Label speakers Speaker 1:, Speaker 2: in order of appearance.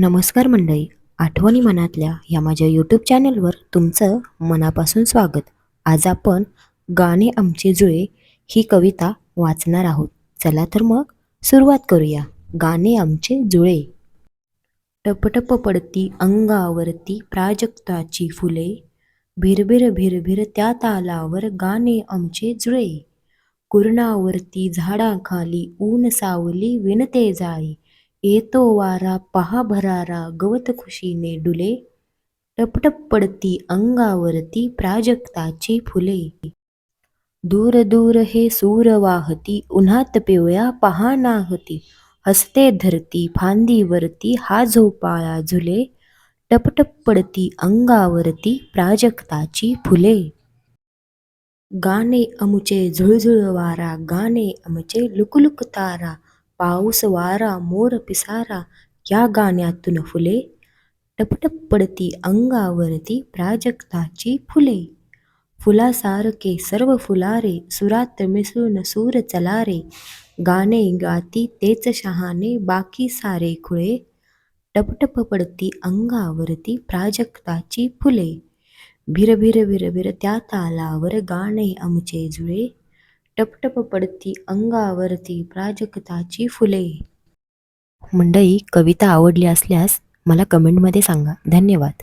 Speaker 1: नमस्कार मंडळी आठवणी मनातल्या या माझ्या यूट्यूब चॅनलवर तुमचं मनापासून स्वागत. आज आपण गाणे आमचे जुळे ही कविता वाचणार आहोत. चला तर मग सुरुवात करूया. गाणे आमचे जुळे. टपटप पडती अंगावरती प्राजक्ताची फुले. भिरभिर भिरभिर त्या तालावर गाणे आमचे जुळे. कुरणावरती झाडाखाली ऊन सावली विणते जाई. येतो वारा पहा भरारा गवत खुशीने डुले टपटप पडती अंगावरती प्राजक्ताची फुले दूर दूर हे सूर वाहती उन्हात पिवळ्या पहा नाहती हसते धरती फांदीवरती हा झोपाळा झुले टपटप पडती अंगावरती प्राजक्ताची फुले गाणे अमुचे झुळझुळ वारा गाणे अमुचे लुकलुक तारा पाऊस वारा मोर पिसारा या गाण्यातून फुले. टपटप पडती अंगावरती प्राजक्ताची फुले. फुलासारखे सर्व फुलारे सुरात मिसळून सूर चलारे. गाणे गाती तेच शहाणे बाकी सारे खुळे. टपटप पडती अंगावरती प्राजक्ताची फुले. भिरभिर भिरभिर त्या तालावर गाणे आमचे जुळे. टपटप पडती अंगावरती प्राजक्ताची फुले. मंडळी कविता आवडली असल्यास मला कमेंटमध्ये सांगा. धन्यवाद.